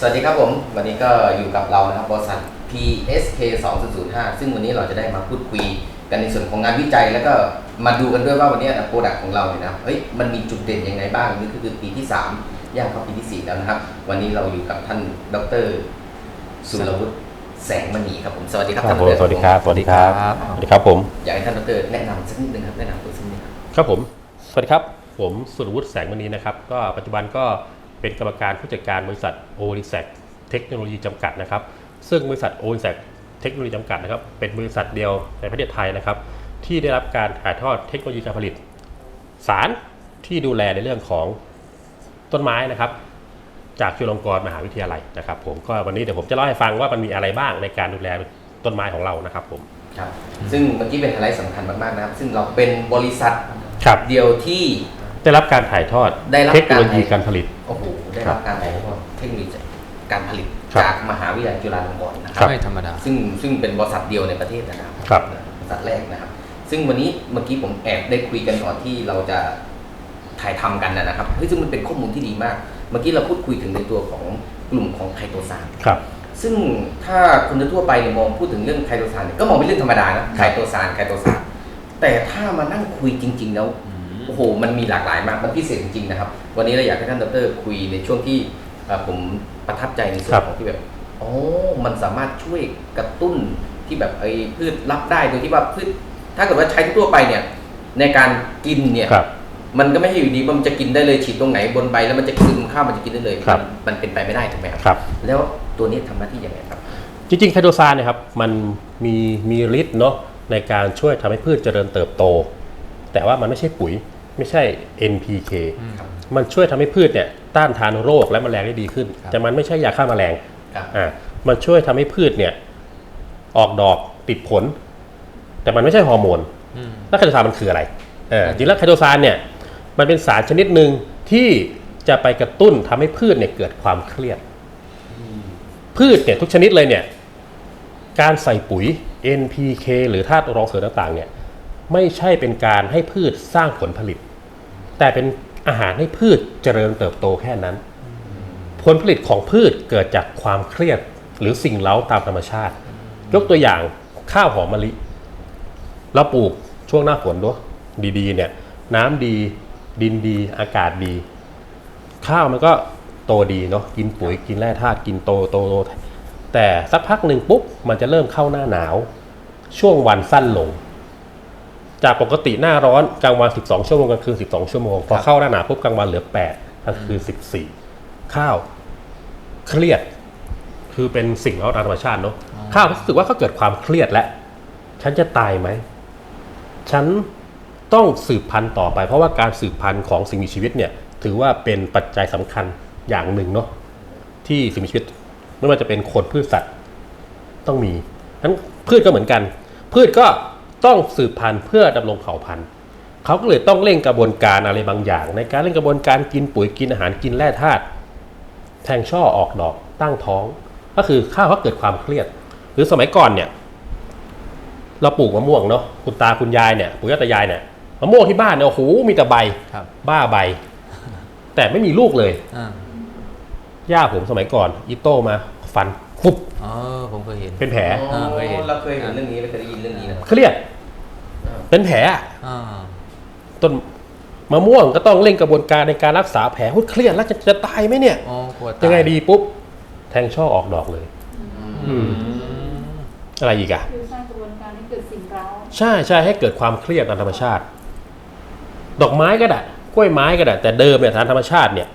สวัสดีครับผม วันนี้ก็อยู่กับเรานะครับบริษัท PSK 2005 ซึ่งวันนี้เราจะได้มาพูดคุยกันในส่วนของงานวิจัย แล้วก็มาดูกันด้วยว่าวันนี้โปรดักต์ของเราเนี่ยนะครับเฮ้ยมันมีจุดเด่นยังไงบ้างนี่คือปีที่ 3 ย่างเข้าปีที่ 4 แล้วนะครับ วันนี้เราอยู่กับท่านดรสุรวุฒิแสงมณีครับผมสวัสดีครับครัท่าบนผดมรสวัสดีครับสวัสดีครับครับสวัสดีครับผมอยากให้ท่านดรแนะนำสักนิดนึงครับแนะนำตัวสักนิดนึงครับครับผมสวัสดีครับผมสุรวุฒิแสงมณีนะครับก็ปัจจุบันก็ เป็นกรรมการผู้จัดการบริษัทโอลิแซกเทคโนโลยีจำกัดนะครับ ซึ่งบริษัทโอลิแซกเทคโนโลยีจำกัดนะครับ เป็นบริษัทเดียวในประเทศไทยนะครับ ที่ได้รับการถ่ายทอดเทคโนโลยีการผลิต สารที่ดูแลในเรื่องของต้นไม้นะครับ จากจุฬาลงกรณ์มหาวิทยาลัยนะครับ ผมก็วันนี้เดี๋ยวผมจะเล่าให้ฟังว่ามันมีอะไรบ้างในการดูแลต้นไม้ของเรานะครับผมครับซึ่งเมื่อกี้เป็นไฮไลท์สำคัญมากๆนะครับ ซึ่งเราเป็นบริษัทครับเดียวที่ได้รับการถ่ายทอดได้รับเทคโนโลยีการการผลิต โอ้โหได้รับการถ่ายทอดเทคโนโลยีการผลิตครับจากมหาวิทยาลัยจุฬาลงกรณ์นะคครัรับบไม่ธรรมดาซึ่งซึ่งเป็นบริษัทเดียวในประเทศนะครับครับบริษัทแรกนะครับ ซึ่งวันนี้เมื่อกี้ผมแอบได้คุยกันก่อนที่เราจะถ่ายทำกันนะครับเฮ้ยซึ่งมันเป็นข้อมูลที่ดีมาก เมื่อกี้เราพูดคุยถึงในตัวของกลุ่มของไคโตซานครับซึ่งถ้าคนทั่วไปเนี่ยมองพูดถึงเรื่องไคโตซานเนี่ยก็มองเป็นเรื่องธรรมดานะไคโตซานไคโตซานแต่ถ้ามานั่งคุยจริง ๆ แล้ว โอ้โหมันมีหลากหลายมากมันพิเศษจริงๆนะครับ วันนี้เราอยากให้ท่านดรคุยในช่วงที่เอ่อผมประทับใจในส่วครันบของที่แบบอ๋อมันสามารถช่วยกระตุ้นที่แบบไอ้พืชรับได้โดยที่ว่าพืชถ้าเกิดว่าใช้ทั่วไปเนี่ย ในการกินเนี่ยครับมันก็ไม่ใช่อยู่ดีว่ามันจะกินได้เลยฉีดตรงไหนบนใบแล้วมันจะซึมข้าวมันจะกินได้เลยครับมันมันเป็นไปไม่ได้ถูกไหมครับครับแล้วตัวนี้ทำหน้าที่ยังไงครับ จริงๆไคโตซานเนะครับมันมีมีฤทธิ์เนาะในการช่วยทำให้พืชเจริญเติบโต แต่ว่ามันไม่ใช่ปุ๋ย ไม่ใช่ NPK ครับมันช่วยทำให้พืชเนี่ยต้านทานโรคและแมลงได้ดีขึ้นครับแต่มันไม่ใช่ยาฆ่าแมลงครับอ่ามันช่วยทำให้พืชเนี่ยออกดอกติดผล แต่มันไม่ใช่ฮอร์โมนอืมแล้วไคโตซานมันคืออะไรเออจริงแล้วไคโตซานเนี่ยมันเป็นสารชนิดหนึ่งที่จะไปกระตุ้นทำให้พืชเนี่ยเกิดความเครียด พืชเนี่ยทุกชนิดเลยเนี่ย การใส่ปุ๋ย NPK หรือธาตุรองเสริมต่างๆ เนี่ย ไม่ใช่เป็นการให้พืชสร้างผลผลิต แต่เป็นอาหารให้พืชเจริญเติบโตแค่นั้น ผลผลิตของพืชเกิดจากความเครียดหรือสิ่งเล้าตามธรรมชาติ ยกตัวอย่างข้าวหอมมะลิเราปลูกช่วงหน้าฝนด้วยดีๆ เนี่ย น้ำดีดินดีอากาศดี ข้าวมันก็โตดีเนาะกินปุ๋ยกินแร่ธาตุกินโตโตโตแต่สักพักหนึ่งปุ๊บมันจะเริ่มเข้าหน้าหนาว ช่วงวันสั้นลง จากปกติหน้าร้อนกลางวัน 12 ชั่วโมงกลางคืน 12 ชั่วโมง พอเข้าหน้าหนาวปุ๊บกลางวันเหลือ 8กลางคืน 14 ข้าว เครียด คือเป็นสิ่งเล้าตามธรรมชาติเนาะข้าวรู้สึกว่าเขาเกิดความเครียดแล้ว ฉันจะตายไหม ฉันต้องสืบพันธุ์ต่อไป เพราะว่าการสืบพันธุ์ของสิ่งมีชีวิตเนี่ย ถือว่าเป็นปัจจัยสำคัญอย่างหนึ่งเนาะที่สิ่งมีชีวิตไม่ว่าจะเป็นคนพืชสัตว์ต้องมีทั้นพืชก็เหมือนกัน พืชก็ ต้องสืบพันธุ์เพื่อดำรงเผ่าพันธุ์เขาก็เลยต้องเร่งกระบวนการอะไรบางอย่าง ในการเร่งกระบวนการกินปุ๋ยกินอาหารกินแร่ธาตุแทงช่อออกดอกตั้งท้อง ก็คือข้าวเขาเกิดความเครียด หรือสมัยก่อนเนี่ย เราปลูกมะม่วงเนาะคุณตาคุณยายเนี่ยปู่ย่าตายายเนี่ยมะม่วงที่บ้านเนี่ยโอ้โหมีแต่ใบครับบ้าใบ แต่ไม่มีลูกเลยอ่าย่าผมสมัยก่อนอีโต้มาฟัน ฟุบเออผมเคยเห็น เป็นแผลอ่าเคยเห็น เราเคยเห็นเรื่องนี้เราเคยได้ยินเรื่องนี้นะเครียดเป็นแผลอะอ่าต้นมะม่วงก็ต้องเร่งกระบวนการในการรักษาแผลหุ้ยเครียดแล้วจะจะตายไหมเนี่ยอ๋อกลัวตายังไงดีปุ๊บ แทงช่อออกดอกเลย อืม อะไรอีกอะคือสร้างกระบวนการให้เกิดสิ่งเร้าใช่ใช่ให้เกิดความเครียดตามธรรมชาติ ดอกไม้ก็ได้กล้วยไม้ก็ได้แต่เดิมเนี่ยทางธรรมชาติเนี่ย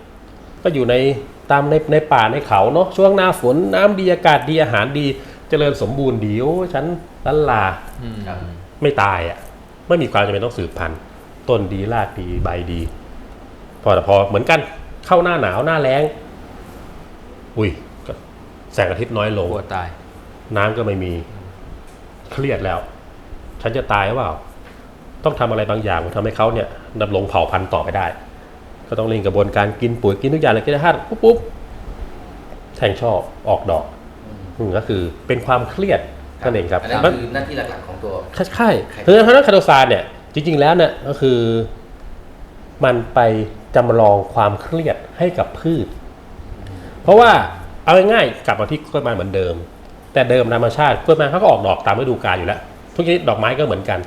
ก็อยู่ใน ตามในในป่าในเขาเนาะช่วงหน้าฝนน้ำดีอากาศดีอาหารดี เจริญสมบูรณ์ดีโอ้ฉันลันลาอืมครับไม่ตายอะ่ะไม่มีความจำเป็นต้องสืบพันธุ์ต้นดีรากดีใบดี พอแต่พอเหมือนกันเข้าหน้าหนาวหน้าแล้ง อุ้ยก็แสงอาทิตย์น้อยลงกลัวตาย น้ำก็ไม่มีเครียดแล้ว ฉันจะตายหรือเปล่า ต้องทำอะไรบางอย่างทำให้เขาเนี่ยดำรงเผ่าพันธุ์ต่อไปได้ ก็ต้องเร่งกระบวนการกินปุ๋ยกินทุกอย่างเลยกินธาตุปุ๊บปุ๊บแทงช่อออกดอกอืมก็คือเป็นความเครียดนั่นเองครับอันนั้นมันคือหน้าที่หลักๆของตัวใช่ใช่คือเพราะฉะนั้นคาโตซานเนี่ย จริง ๆ แล้วเนี่ยก็คือ มันไปจำลองความเครียดให้กับพืช เพราะว่าเอาง่ายๆกลับมาที่กล้วยไม้เหมือนเดิม แต่เดิมธรรมชาติกล้วยไม้เขาก็ออกดอกตามฤดูกาลอยู่แล้ว ทุกชนิดดอกไม้ก็เหมือนกัน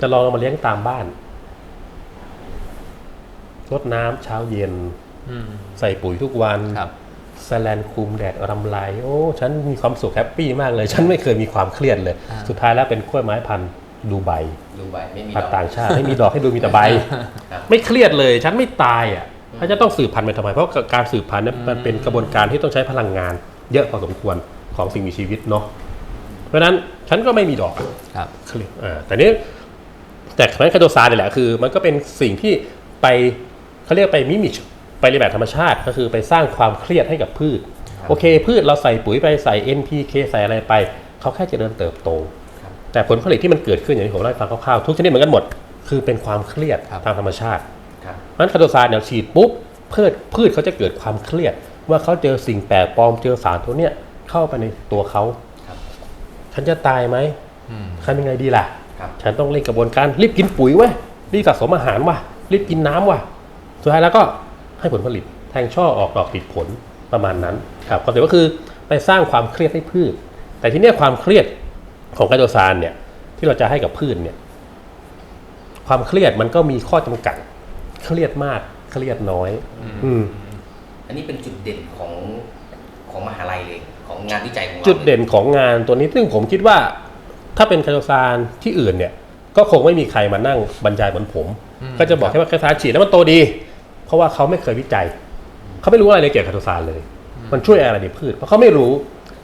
จะลองเอามาเลี้ยงตามบ้าน รดน้ำเช้าเย็นอืมใส่ปุ๋ยทุกวันครับแสแลนคุมแดดรำไรโอ้ฉันมีความสุขแฮปปี้มากเลย ฉันไม่เคยมีความเครียดเลยอ่าสุดท้ายแล้วเป็นกล้วยไม้พันธุ์ดูไบดูใบไม่มีพันดอกธุ์ต่างชาติไม่มีดอกให้ดูมีแต่ใบครับไม่เครียดเลย ฉันไม่ตายอะถ้าจะต้องสืบพันธุ์ไปทำไมเพราะการสืบพันธุ์เนี่ยมันเป็นกระบวนการที่ต้องใช้พลังงาน เยอะพอสมควรของสิ่งมีชีวิตเนาะเพราะฉะนั้นฉันก็ไม่มีดอกอะครับเครียดอ่าแต่นี้แต่ครั้นคาโดซานเนี่ยแหละคือ มันก็เป็นสิ่งที่ไป เขาเรียกไปมิมิชไปเรียนแบบธรรมชาติ ก็คือไปสร้างความเครียดให้กับพืช โอเค พืชเราใส่ปุ๋ยไปใส่ NPK ใส่อะไรไป เขาแค่เจะเดินเติบโตครับแต่ผลผลิตที่มันเกิดขึ้นอย่างที่ผมเล่าให้ฟังคร่าวๆทุกชนิดเหมือนกันหมด คือเป็นความเครียดครับทางธรรมชาติครับนั้นคาโดซานเนี่ยฉีดปุ๊บพืชพืชเขาจะเกิดความเครียด ว่าเขาเจอสิ่งแปลกปลอมเจอสารตัวเนี้ยเข้าไปในตัวเขาครับฉันจะตายไหมอืมทำยังไงดีล่ะครับฉันต้องเร่งกระบวนการรีบกินปุ๋ยเว้ยรีบสะสมอาหารว่ะรีบกินน้ำว่ะ สุดท้ายแล้วก็ให้ผลผลิตแทงช่อออกดอกติดผลประมาณนั้นครับคอนเซ็ปต์ก็คือไปสร้างความเครียดให้พืช แต่ที่เนี้ยความเครียดของไคโตซานเนี่ยที่เราจะให้กับพืชเนี่ยความเครียดมันก็มีข้อจำกัด เครียดมากเครียดน้อย อืมอันนี้เป็นจุดเด่นของของมหาลัยเลยของงานวิจัยของเราจุดเด่นของงานตัวนี้ซึ่งผมคิดว่า ถ้าเป็นไคโตซานที่อื่นเนี่ย ก็คงไม่มีใครมานั่งบรรยายเหมือนผมอืมก็จะบอกแค่ว่าไคโตซานฉีดแล้วมันโตดี เพราะว่าเขาไม่เคยวิจัย เขาไม่รู้อะไรเลยเกี่ยวกับไคโตซานเลย มันช่วยอะไรในพืช เพราะเขาไม่รู้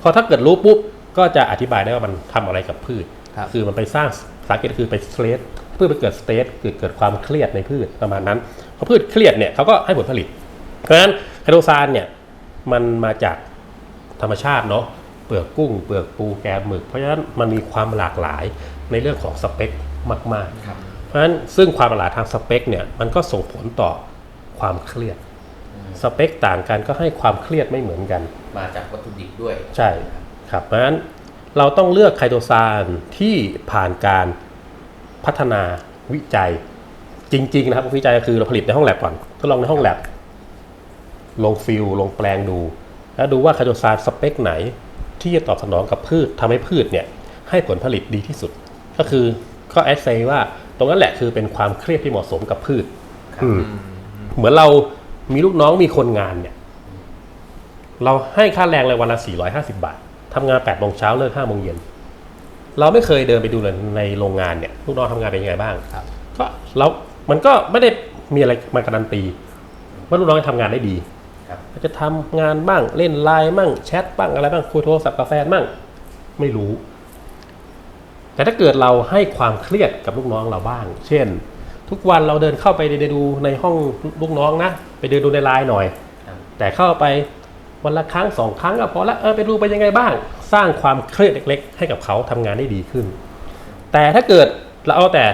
พอถ้าเกิดรู้ปุ๊บก็จะอธิบายได้ว่ามันทำอะไรกับพืชครับคือมันไปสร้างสาเหตุคือไปสเตรสพืชไปเกิดสเตรสเกิดเกิดความเครียดในพืชประมาณนั้นพอพืชเครียดเนี่ยเขาก็ให้ผลผลิต เพราะฉะนั้นไคโตซานเนี่ยมันมาจากธรรมชาติเนาะเปลือกกุ้งเปลือกปูแกมหมึก เพราะฉะนั้นมันมีความหลากหลายในเรื่องของสเปคมากครับๆเพราะฉะนั้นซึ่งความหลากหลายทางสเปคเนี่ยมันก็ส่งผลต่อ ความเครียด สเปคต่างกันก็ให้ความเครียดไม่เหมือนกัน มาจากวัตถุดิบด้วย ใช่ครับเพราะฉะนั้นเราต้องเลือกไคโตซานที่ผ่านการพัฒนาวิจัยจริง ๆ นะครับวิจัยก็คือเราผลิตในห้องแลบก่อนทดลองในห้องแลบลงฟิลลงแปลงดู แล้วดูว่าไคโตซานสเปคไหน ที่จะตอบสนองกับพืชทำให้พืชเนี่ยให้ผลผลิตดีที่สุด ก็คือก็แอดเซว่าตรงนั้นแหละคือเป็นความเครียดที่เหมาะสมกับพืชครับอืม เหมือนเรามีลูกน้องมีคนงานเนี่ย เราให้ค่าแรงเลยวันละ 450 บาททำงาน8โมงเช้าเลิก5โมงเย็น เราไม่เคยเดินไปดูเลยในโรงงานเนี่ยลูกน้องทำงานเป็นยังไงบ้างครับก็เรามันก็ไม่ได้มีอะไรมาการันตีว่าลูกน้องจะทำงานได้ดีครับจะทำงานบ้างเล่นไลน์บ้างแชทบ้างอะไรบ้างคุยโทรศัพท์กับแฟนบ้างไม่รู้ แต่ถ้าเกิดเราให้ความเครียดกับลูกน้องเราบ้าง เช่น ทุกวันเราเดินเข้าไปดูในห้องลูกน้องนะ ไปเดินดูในไลน์หน่อยครับแต่เข้าไปวันละครั้งสองครั้งก็พอละเออไปดูไปยังไงบ้าง สร้างความเครียดเล็ก ๆ ให้กับเขาทำงานได้ดีขึ้น แต่ถ้าเกิดเราเอาแต่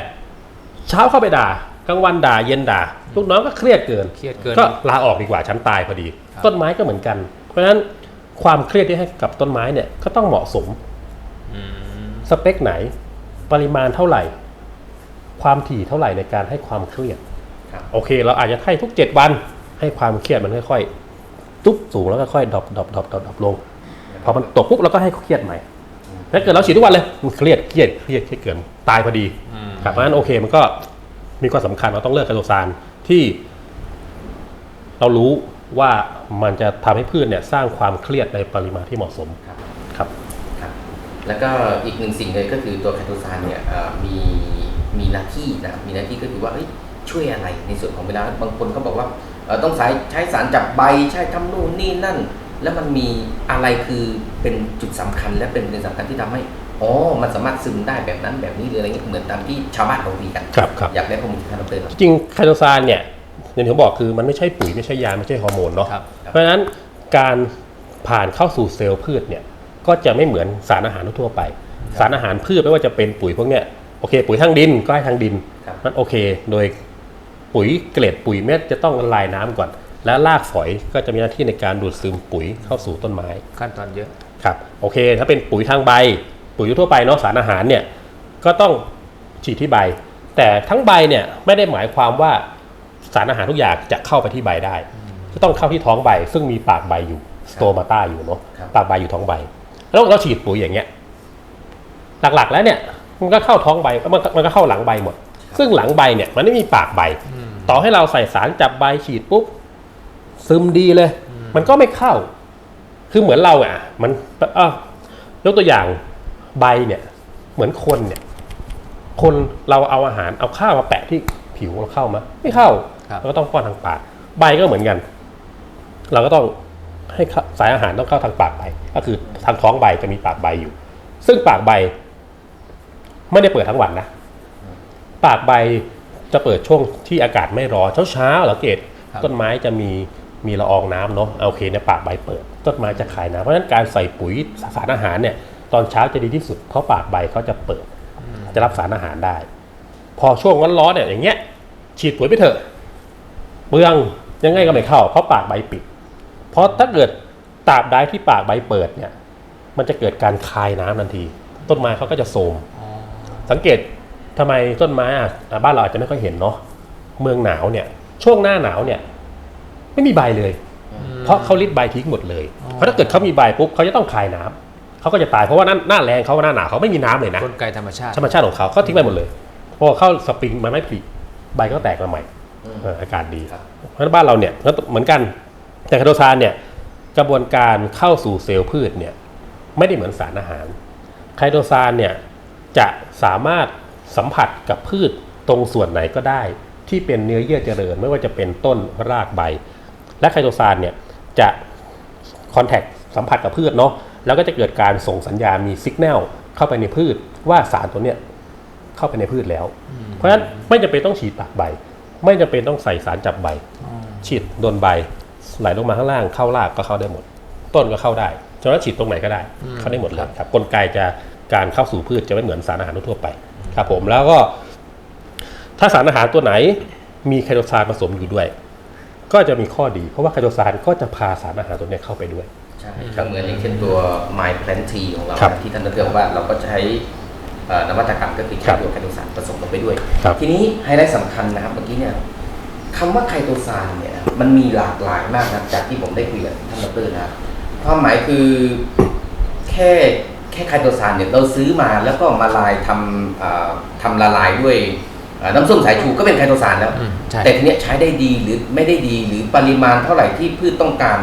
เช้าเข้าไปด่ากลางวันด่าเย็นด่าลูกน้องก็เครียดเกินเครียดเกินก็ลาออกดีกว่าฉันตายพอดีครับต้นไม้ก็เหมือนกัน เพราะฉะนั้นความเครียดที่ให้กับต้นไม้เนี่ยก็ต้องเหมาะสมอืมสเปคไหน ปริมาณเท่าไหร่ ความถี่เท่าไหร่ในการให้ความเครียดครับโอเค เราอาจจะให้ทุก 7 วัน ให้ความเครียดมันค่อยๆตุ๊บสูงแล้วก็ค่อยดรอปดรอปดรอปดรอปดรอปลงพอมันตกปุ๊บเราก็ให้เครียดใหม่ถ้าเกิดเราฉีดทุกวันเลยมันเครียดเครียดเครียดเครียดเกินตายพอดีอืมครับเพราะฉะนั้นโอเคมันก็มีความสำคัญเราต้องเลือกไคโตซานที่ เรารู้ว่ามันจะทำให้พืชเนี่ยสร้างความเครียดในปริมาณที่เหมาะสมครับครับครับแล้วก็อีกหนึ่งสิ่งเลยก็คือตัวไคโตซานเนี่ยเอ่อมี มีหน้าที่นะครับมีหน้าที่ก็คือว่าเอ้ยช่วยอะไรในส่วนของเวลาบางคนเขาบอกว่าเอ่อต้องสายใช้สารจับใบใช้ทำนู่นนี่นั่น แล้วมันมีอะไรคือเป็นจุดสำคัญ และเป็นเป็นสำคัญที่ทำให้อ๋อมันสามารถซึมได้แบบนั้นแบบนี้หรืออะไรเงี้ยเหมือนตามที่ชาวบ้านเขาคุยกันครับครับอยากได้ข้อมูลจากท่านดรครับจริงไคโตซานเนี่ยอย่างที่ผมบอกคือมันไม่ใช่ปุ๋ยไม่ใช่ยาไม่ใช่ฮอร์โมนเนาะครับเพราะฉะนั้นการผ่านเข้าสู่เซลล์พืชเนี่ยก็จะไม่เหมือนสารอาหารทั่วๆไป สารอาหารพืชไม่ว่าจะเป็นปุ๋ยพวกเนี้ย โอเค ปุ๋ยทางดินก็ให้ทางดินครับนั่นโอเค โดยปุ๋ยเกล็ดปุ๋ยเม็ดจะต้องละลายน้ำก่อน และรากฝอยก็จะมีหน้าที่ในการดูดซึมปุ๋ยเข้าสู่ต้นไม้ ขั้นตอนเยอะครับโอเค ถ้าเป็นปุ๋ยทางใบ ปุ๋ยทั่วไปเนาะสารอาหารเนี่ยก็ต้องฉีดที่ใบ แต่ทั้งใบเนี่ยไม่ได้หมายความว่าสารอาหารทุกอย่างจะเข้าไปที่ใบได้จะต้องเข้าที่ท้องใบ ซึ่งมีปากใบอยู่สโตมาตาอยู่เนาะครับปากใบอยู่ท้องใบแล้วเราฉีดปุ๋ยอย่างเงี้ย หลักๆแล้วเนี่ย มันก็เข้าท้องใบมันก็มันก็เข้าหลังใบหมด ซึ่งหลังใบเนี่ยมันไม่มีปากใบ ต่อให้เราใส่สารจับใบฉีดปุ๊บซึมดีเลย มันก็ไม่เข้า คือเหมือนเราอะ มันอ้าวยกตัวอย่างใบเนี่ย เหมือนคนเนี่ย คนเราเอาอาหารเอาข้าวมาแปะที่ผิวเราเข้ามาไม่เข้าครับเราก็ต้องป้อนทางปาก ใบก็เหมือนกัน เราก็ต้องให้เข้าสายอาหารต้องเข้าทางปากใบก็คือทางท้องใบจะมีปากใบอยู่ ซึ่งปากใบ ไม่ได้เปิดทั้งวันนะ ปากใบจะเปิดช่วงที่อากาศไม่ร้อนเช้าเช้าๆสังเกตครับต้นไม้จะมีมีละอองน้ำเนาะโอเคเนี่ยปากใบเปิด ต้นไม้จะขายน้ำเพราะฉะนั้นการใส่ปุ๋ยสารอาหารเนี่ย ตอนเช้าจะดีที่สุดเพราะปากใบเขาจะเปิด จะรับสารอาหารได้ พอช่วงร้อนๆเนี่ยอย่างเงี้ย ฉีดปุ๋ยไปเถอะเปลืองยังไงก็ไม่เข้า เพราะปากใบปิด เพราะถ้าเกิดตราบใดที่ปากใบเปิดเนี่ย มันจะเกิดการคายน้ำทันที ต้นไม้เขาก็จะโทรมอ๋อ สังเกตทำไมต้นไม้อะอะบ้านเราอาจจะไม่ค่อยเห็นเนาะเมืองหนาวเนี่ย ช่วงหน้าหนาวเนี่ย ไม่มีใบเลย เพราะเขาริดใบทิ้งหมดเลย เพราะถ้าเกิดเขามีใบปุ๊บเขาจะต้องคายน้ำเขาก็จะตายเพราะว่าหน้าหน้าแรงเขาหน้าหนาวเขาไม่มีน้ำเลยนะกลไกธรรมชาติธรรมชาติของเขาเขาทิ้งไปหมดเลยพอเข้าสปริงมันไม่ผลิใบก็แตกมาใหม่อืมเอออากาศดีครับเพราะฉะนั้นบ้านเราเนี่ยก็เหมือนกันแต่ไคโตซานเนี่ยกระบวนการเข้าสู่เซลล์พืชเนี่ยไม่ได้เหมือนสารอาหารไคโตซานเนี่ย จะสามารถสัมผัสกับพืชตรงส่วนไหนก็ได้ ที่เป็นเนื้อเยื่อเจริญ ไม่ว่าจะเป็นต้นรากใบ และไคโตซานเนี่ยจะคอนแทคสัมผัสกับพืชเนาะแล้วก็จะเกิดการส่งสัญญาณมีสัญญาณเข้าไปในพืชว่าสารตัวเนี้ยเข้าไปในพืชแล้ว เพราะฉะนั้นไม่จำเป็นต้องฉีดปากใบ ไม่จำเป็นต้องใส่สารจับใบ ฉีดโดนใบไหลลงมาข้างล่างเข้ารากก็เข้าได้หมด ต้นก็เข้าได้ฉะนั้นฉีดตรงไหนก็ได้ เข้าได้หมดเลยครับกลไกจะ การเข้าสู่พืชจะไม่เหมือนสารอาหารทั่วๆไปครับผมแล้วก็ ถ้าสารอาหารตัวไหนมีไคโตซานผสมอยู่ด้วย ก็จะมีข้อดี เพราะว่าไคโตซานก็จะพาสารอาหารตัวเนี้ยเข้าไปด้วยใช่ก็เหมือนอย่างเช่นตัว My Plant Tea ของเราครับที่ท่านดรบอกว่าเราก็ใช้เอ่อนวัตกรรมก็คือครัใช้บตัวไคโตซานผสมลงไปด้วยครับทีนี้ไฮไลท์สำคัญนะครับเมื่อกี้เนี่ยคำว่าไคโตซานเนี่ยมันมีหลากหลายมากนะครับจากที่ผมได้คุยกับท่านดรนะครับความหมายคือแค่แค่ไคโตซานเนี่ยเราซื้อมาแล้วก็มาลายทำเอ่อทำละลายด้วยเอ่อน้ำส้มสายชูก็เป็นไคโตซานแล้วอืมใช่แต่ทีเนี้ยใช้ได้ดีหรือไม่ได้ดีหรือปริมาณเท่าไหร่ที่พืชต้องการ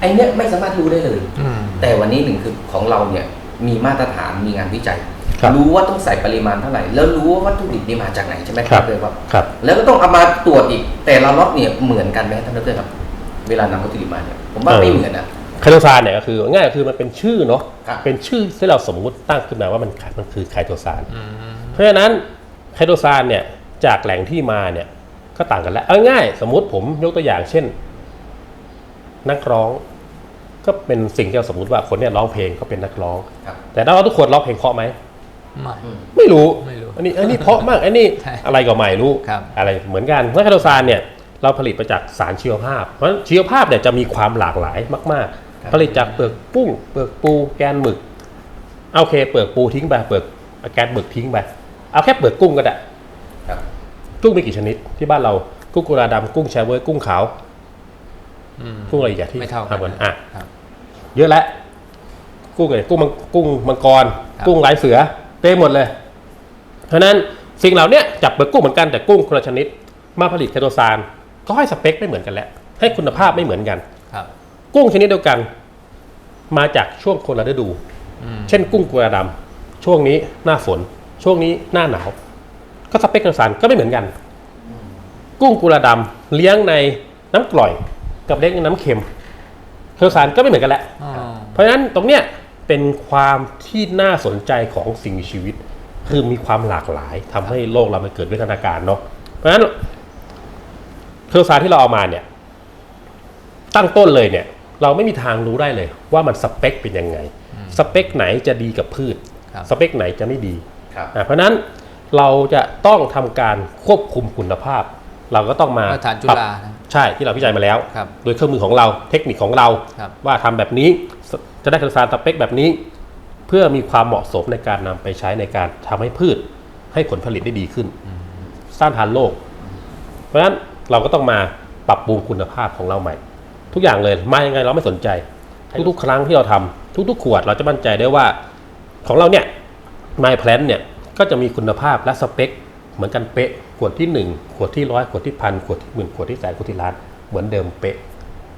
ไอ้เนี้ยไม่สามารถรู้ได้เลยอืมแต่วันนี้หนึ่งคือของเราเนี่ยมีมาตรฐานมีงานวิจัยครับรู้ว่าต้องใส่ปริมาณเท่าไหร่ แล้วรู้ว่าวัตถุดิบนี่มาจากไหนใช่ไหมครับเพื่อนครับครับแล้วก็ต้องเอามาตรวจอีกแต่ละล็อตเนี่ยเหมือนกันไหมท่านดรครับ เวลานำวัตถุดิบมาเนี่ยผมว่าเออไม่เหมือนนะ ไคโตซานเนี่ยก็คือง่ายๆคือมันเป็นชื่อเนาะครับ เป็นชื่อที่เราสมมุติตั้งขึ้นมาว่ามันมันคือไคโตซาน อืม เพราะฉะนั้นไคโตซานเนี่ยจากแหล่งที่มาเนี่ยก็ต่างกันแล้วเอาง่ายสมมุติผมยกตัวอย่างเช่น นักร้อง ก็เป็นสิ่งที่เราสมมุติว่าคนเนี่ยร้องเพลงก็เป็นนักร้อง ครับแต่ถ้าว่าทุกคนร้องเพลงเพราะไหมไม่ อืม ไม่รู้ไม่รู้อันนี้อันนี้เพราะมากอันนี้ใช่อะไรก็ไม่รู้ครับ อะไรเหมือนกันเพราะไคโตซานเนี่ยเราผลิตมาจากสารชีวภาพ เพราะฉะนั้นชีวภาพเนี่ยจะมีความหลากหลายมากครับๆ ผลิตจากเปลือกปุ้งเปลือกปูแกนหมึกเอาโอเคเปลือกปูทิ้งไปเปลือกแกนหมึกทิ้งไปเอาแค่เปลือกกุ้งก็ได้ครับกุ้งมีกี่ชนิดที่บ้านเรากุ้งกุลาดำกุ้งแชเวอร์กุ้งขาวอืมกุ้งอะไรอีกอะที่ไม่เท่ากันทำกันอะครับเยอะแล้วกุ้งอะไรกุ้งมังกุ้งมังกรครับกุ้งลายเสือเต็มหมดเลย เพราะฉะนั้นสิ่งเหล่าเนี้ยจับเปลือกกุ้งเหมือนกันแต่กุ้งคนละชนิด มาผลิตไคโตซานก็ให้สเปคไม่เหมือนกันแล้วให้คุณภาพไม่เหมือนกันครับ กุ้งชนิดเดียวกัน มาจากช่วงคนละฤดูอืมเช่นกุ้งกุลาดำช่วงนี้หน้าฝน ช่วงนี้หน้าหนาว ก็สเปคไคโตซานก็ไม่เหมือนกัน กุ้งกุลาดำเลี้ยงในน้ำกร่อย กับเลี้ยงในน้ำเค็มไคโตซานก็ไม่เหมือนกันแหละอ๋อเพราะฉะนั้นตรงเนี้ยเป็นความที่น่าสนใจของสิ่งมีชีวิต คือมีความหลากหลายทำให้โลกเรามันเกิดวิวัฒนาการเนาะเพราะฉะนั้นเครือสารที่เราเอามาเนี่ย ตั้งต้นเลยเนี่ย เราไม่มีทางรู้ได้เลย ว่ามันสเปคเป็นยังไง สเปคไหนจะดีกับพืชครับสเปคไหนจะไม่ดีครับอะเพราะฉะนั้นเราจะต้องทำการควบคุมคุณภาพ เราก็ต้องมามาตรฐานจุปรับฬานะใช่ที่เราวิจัยมาแล้วครับโดยเครื่องมือของเราเทคนิคของเราครับว่าทำแบบนี้สจะได้กระสารสเปคแบบนี้ เพื่อมีความเหมาะสมในการนำไปใช้ในการทำให้พืช ให้ผลผลิตได้ดีขึ้นสร้างทานโลก เพราะฉะนั้นเราก็ต้องมาปรับปรุงคุณภาพของเราใหม่ ทุกอย่างเลยมายังไงเราไม่สนใจ ทุกๆ ครั้งที่เราทำทุก ๆ ขวดเราจะมั่นใจได้ว่า ของเราเนี่ยไมแพลนเนี่ยก็จะมีคุณภาพและสเปค เหมือนกันเป๊ะขวดที่ 1 ขวดที่ร้อยขวดที่พันขวดที่หมื่นขวดที่แสนขวดที่ล้านเหมือนเดิมเป๊ะ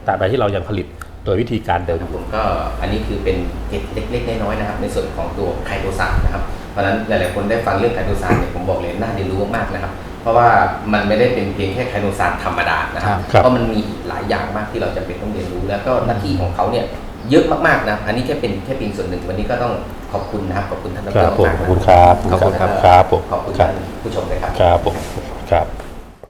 แต่ใดที่เรายังผลิตโดยวิธีการเดิมครับผมก็อันนี้คือเป็นเกร็ดเล็กๆน้อยๆนะครับในส่วนของตัวไคโตซานนะครับเพราะฉะนั้นหลายๆคนได้ฟังเรื่องไคโตซานเนี่ยผมบอกเลยน่าเรียนรู้มากๆนะครับเพ ราะว่ามันไม่ได้เป็นเพียงแค่ไคโตซานธรรมดานะครับครับ เพราะมันมีอีกหลายอย่างมากที่เราจะเป็นต้องเรียนรู้ แล้วก็หน้าที่ของเขาเนี่ยเยอะมากๆนะอันนี้แค่เป็นแค่เพียงส่วนหนึ่งวันนี้ก็ต้องขอบคุณนะครับขอบคุณท่านดครัรบผมมากๆขอบคุณครับขอบคุณครับครับผมขอบคุณครัท่าบนผู้ชมเลยครับ ครับผม